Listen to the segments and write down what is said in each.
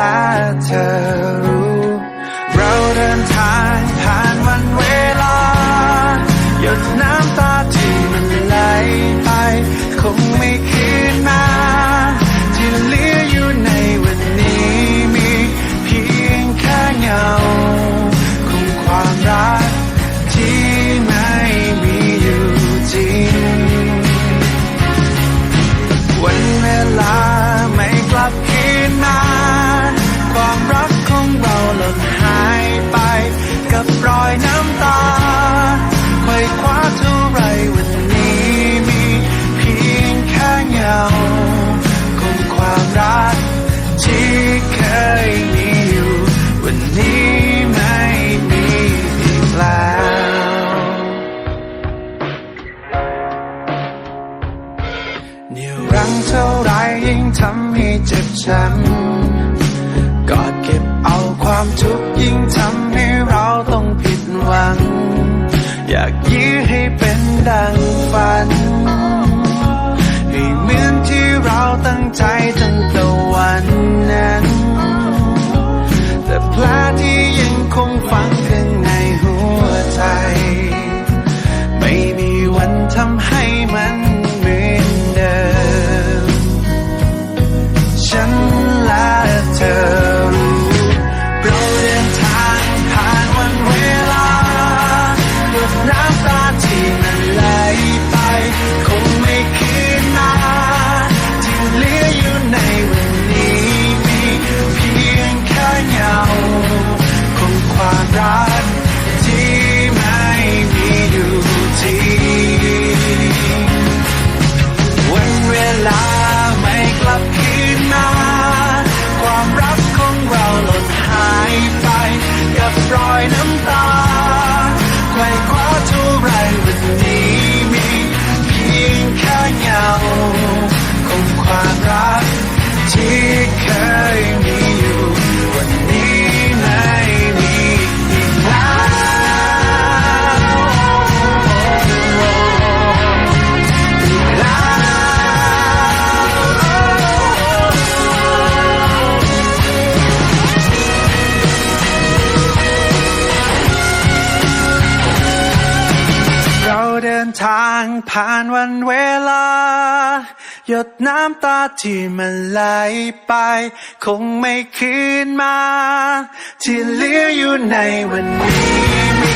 และเธอรู้ เราเดินทางผ่านวันเวลาหยุดน้ำ เหนี่ยวรั้งเท่าไรยิ่งทำให้เจ็บช้ำกอดเก็บเอาความทุกข์ยิ่งทำ เท่าไรวันนี้มีเพียงแค่เงาของความรักที่เคย นทางผ่านวันเวลา หยดน้ำตาที่มันไหลไป คงไม่คืนมา ที่เหลืออยู่ในวันนี้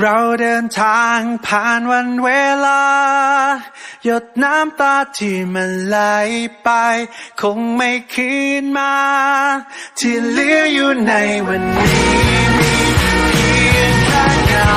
เราเดินทางผ่านวันเวลา หยดน้ำตาที่มันไหลไป คงไม่คืนมา ที่เหลืออยู่ในวันนี้มีเพียงแค่เงา